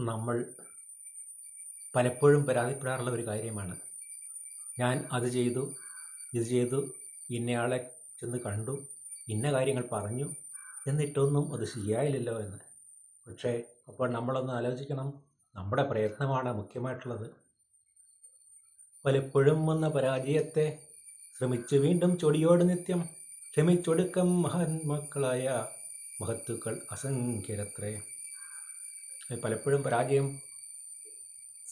നമ്മൾ പലപ്പോഴും പരാതിപ്പെടാറുള്ള ഒരു കാര്യമാണ്. ഞാൻ അത് ചെയ്തു ഇത് ചെയ്തു ഇന്നയാളെ ചെന്ന് കണ്ടു ഇന്ന കാര്യങ്ങൾ പറഞ്ഞു എന്നിട്ടൊന്നും അത് ശരിയായില്ലല്ലോ എന്ന്. പക്ഷേ അപ്പോൾ നമ്മളൊന്ന് ആലോചിക്കണം നമ്മുടെ പ്രയത്നമാണ് മുഖ്യമായിട്ടുള്ളത്. പലപ്പോഴും വന്ന പരാജയത്തെ ശ്രമിച്ചു വീണ്ടും ചൊടിയോട് നിത്യം ക്ഷമിച്ചൊടുക്കം മഹാത്മാക്കളായ മഹത്തുക്കൾ അസംഖ്യരത്രേ. പലപ്പോഴും പരാജയം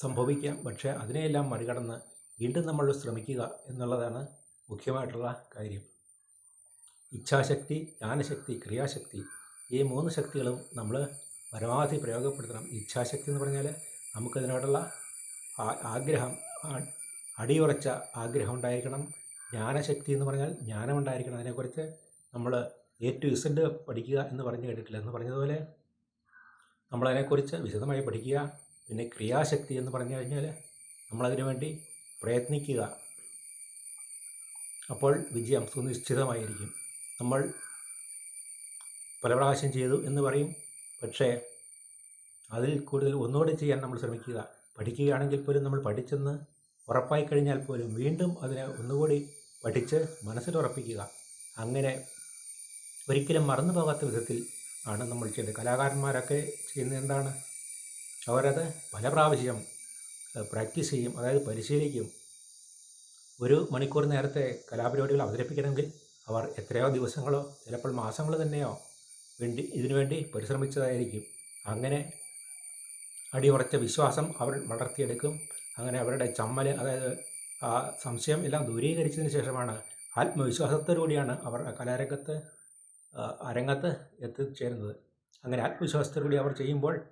സംഭവിക്കാം. പക്ഷേ അതിനെയെല്ലാം മറികടന്ന് വീണ്ടും നമ്മൾ ശ്രമിക്കുക എന്നുള്ളതാണ് മുഖ്യമായിട്ടുള്ള കാര്യം. ഇച്ഛാശക്തി ജ്ഞാനശക്തി ക്രിയാശക്തി ഈ മൂന്ന് ശക്തികളും നമ്മൾ പരമാവധി പ്രയോഗപ്പെടുത്തണം. ഇച്ഛാശക്തി എന്ന് പറഞ്ഞാൽ നമുക്കതിനോടുള്ള ആഗ്രഹം അടിയുറച്ച ആഗ്രഹം ഉണ്ടായിരിക്കണം. ജ്ഞാനശക്തി എന്ന് പറഞ്ഞാൽ ജ്ഞാനം ഉണ്ടായിരിക്കണം. അതിനെക്കുറിച്ച് നമ്മൾ എ ടു ഇസഡ് പഠിക്കുക എന്ന് പറഞ്ഞു കേട്ടിട്ടില്ല. എന്ന് പറഞ്ഞതുപോലെ നമ്മളതിനെക്കുറിച്ച് വിശദമായി പഠിക്കുക പിന്നെ ക്രിയാശക്തി എന്ന് പറഞ്ഞു കഴിഞ്ഞാൽ നമ്മളതിനു വേണ്ടി പ്രയത്നിക്കുക. അപ്പോൾ വിജയം സുനിശ്ചിതമായിരിക്കും. നമ്മൾ പല പ്രാവശ്യം ചെയ്തു എന്ന് പറയും. പക്ഷേ അതിൽ കൂടുതൽ ഒന്നുകൂടി ചെയ്യാൻ നമ്മൾ ശ്രമിക്കുക. പഠിക്കുകയാണെങ്കിൽ പോലും നമ്മൾ പഠിച്ചെന്ന് ഉറപ്പായി കഴിഞ്ഞാൽ പോലും വീണ്ടും അതിനെ ഒന്നുകൂടി പഠിച്ച് മനസ്സിലുറപ്പിക്കുക അങ്ങനെ ഒരിക്കലും മറന്നു പോകാത്ത വിധത്തിൽ ആണ് നമ്മൾ ചെയ്യുന്നത്. കലാകാരന്മാരൊക്കെ ചെയ്യുന്നത് എന്താണ്? അവരത് പല പ്രാവശ്യം പ്രാക്ടീസ് ചെയ്യും അതായത് പരിശീലിക്കും. ഒരു മണിക്കൂർ നേരത്തെ കലാപരിപാടികൾ അവതരിപ്പിക്കണമെങ്കിൽ അവർ എത്രയോ ദിവസങ്ങളോ ചിലപ്പോൾ മാസങ്ങൾ തന്നെയോ വേണ്ടി ഇതിനുവേണ്ടി പരിശ്രമിച്ചതായിരിക്കും. അങ്ങനെ അടിയുറച്ച വിശ്വാസം അവർ വളർത്തിയെടുക്കും. അങ്ങനെ അവരുടെ ചമ്മൽ അതായത് ആ സംശയം എല്ലാം ദൂരീകരിച്ചതിന് ശേഷമാണ് ആത്മവിശ്വാസത്തോടുകൂടിയാണ് അവർ കലാരംഗത്ത് അരങ്ങത്ത് എത്തിച്ചേരുന്നത്. അങ്ങനെ ആത്മവിശ്വാസത്തോടുകൂടി അവർ ചെയ്യുമ്പോൾ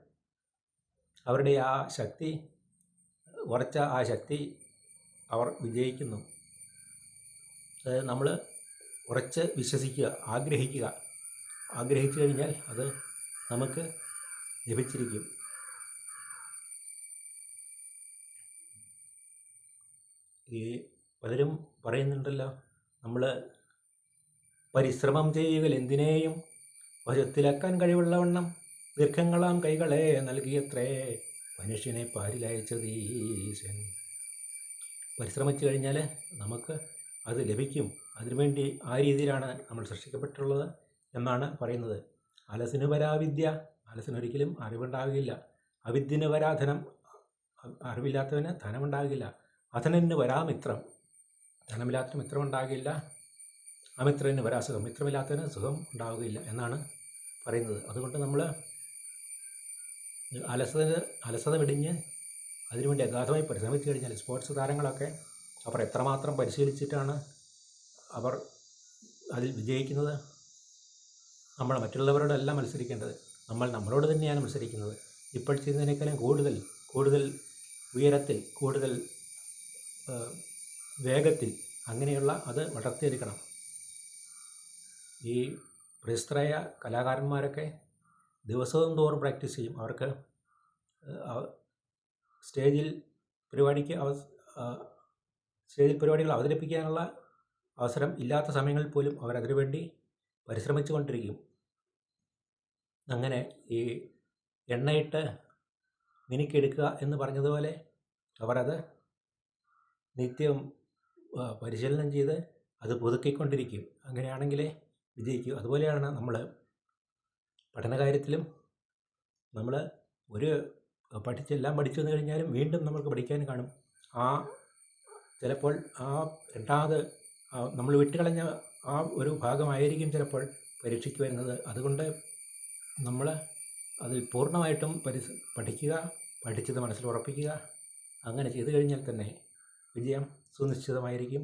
അവരുടെ ആ ശക്തി ഉറച്ച ആ ശക്തി അവർ വിജയിക്കുന്നു. അതായത് നമ്മൾ ഉറച്ച് വിശ്വസിക്കുക ആഗ്രഹിക്കുക. ആഗ്രഹിച്ചു കഴിഞ്ഞാൽ അത് നമുക്ക് ലഭിച്ചിരിക്കും. ഈ പലരും പറയുന്നുണ്ടല്ലോ നമ്മൾ പരിശ്രമം ചെയ്യുക എന്തിനേയും? വശത്തിലാക്കാൻ കഴിവുള്ളവണ്ണം ദീർഘങ്ങളാം കൈകളെ നൽകിയത്രേ മനുഷ്യനെ പാരിലയച്ചത് ഈശൻ പരിശ്രമിച്ചു കഴിഞ്ഞാൽ നമുക്ക് അത് ലഭിക്കും. അതിനുവേണ്ടി ആ രീതിയിലാണ് നമ്മൾ സൃഷ്ടിക്കപ്പെട്ടുള്ളത് എന്നാണ് പറയുന്നത്. അലസിന് വരാവിദ്യ. അലസിനൊരിക്കലും അറിവുണ്ടാകില്ല. അവിദ്യന് വരാധനം അറിവില്ലാത്തവന് ധനമുണ്ടാകില്ല. അധനന് വരാമിത്രം. ധനമില്ലാത്ത മിത്രം ഉണ്ടാകില്ല അമിത്രന് വരാസുഖം മിത്രമില്ലാത്തതിന് സുഖം ഉണ്ടാവുകയില്ല എന്നാണ് പറയുന്നത്. അതുകൊണ്ട് നമ്മൾ അലസത അലസത വെടിഞ്ഞ് അതിനുവേണ്ടി അഗാധമായി പരിശ്രമിച്ചു കഴിഞ്ഞാൽ സ്പോർട്സ് താരങ്ങളൊക്കെ അവർ എത്രമാത്രം പരിശീലിച്ചിട്ടാണ് അവർ അതിൽ വിജയിക്കുന്നത്? നമ്മൾ മറ്റുള്ളവരോടല്ല മത്സരിക്കേണ്ടത്. നമ്മൾ നമ്മളോട് തന്നെയാണ് മത്സരിക്കുന്നത്. ഇപ്പോൾ ചെയ്യുന്നതിനേക്കാളും കൂടുതൽ കൂടുതൽ ഉയരത്തിൽ കൂടുതൽ വേഗത്തിൽ അങ്ങനെയുള്ള അത് വളർത്തിയെടുക്കണം. ഈ പ്രശസ്തരായ കലാകാരന്മാരൊക്കെ ദിവസവും തോറും പ്രാക്ടീസ് ചെയ്യും. അവർക്ക് സ്റ്റേജിൽ പരിപാടിക്ക് അവ സ്റ്റേജിൽ പരിപാടികൾ അവതരിപ്പിക്കാനുള്ള അവസരം ഇല്ലാത്ത സമയങ്ങളിൽ പോലും അവർ അതിനുവേണ്ടി പരിശ്രമിച്ചു കൊണ്ടിരിക്കും അങ്ങനെ ഈ എണ്ണയിട്ട് മിനുക്കിയെടുക്കുക എന്ന് പറഞ്ഞതുപോലെ അവരത് നിത്യം പരിശീലനം ചെയ്ത് അത് പുതുക്കിക്കൊണ്ടിരിക്കും. അങ്ങനെയാണെങ്കിലേ വിജയിക്കൂ. അതുപോലെയാണ് നമ്മൾ പഠന കാര്യത്തിലും നമ്മൾ ഒരു പഠിച്ചെല്ലാം പഠിച്ചു വന്നു കഴിഞ്ഞാലും വീണ്ടും നമുക്ക് പഠിക്കാൻ കാണും. ആ ചിലപ്പോൾ ആ രണ്ടാമത് നമ്മൾ വിട്ടുകളഞ്ഞ ആ ഒരു ഭാഗമായിരിക്കും ചിലപ്പോൾ പരീക്ഷയ്ക്ക് വരുന്നത്. അതുകൊണ്ട് നമ്മൾ അതിൽ പൂർണമായിട്ടും പരിസ് പഠിക്കുക പഠിച്ചത് മനസ്സിൽ ഉറപ്പിക്കുക അങ്ങനെ ചെയ്തു കഴിഞ്ഞാൽ തന്നെ വിജയം സുനിശ്ചിതമായിരിക്കും.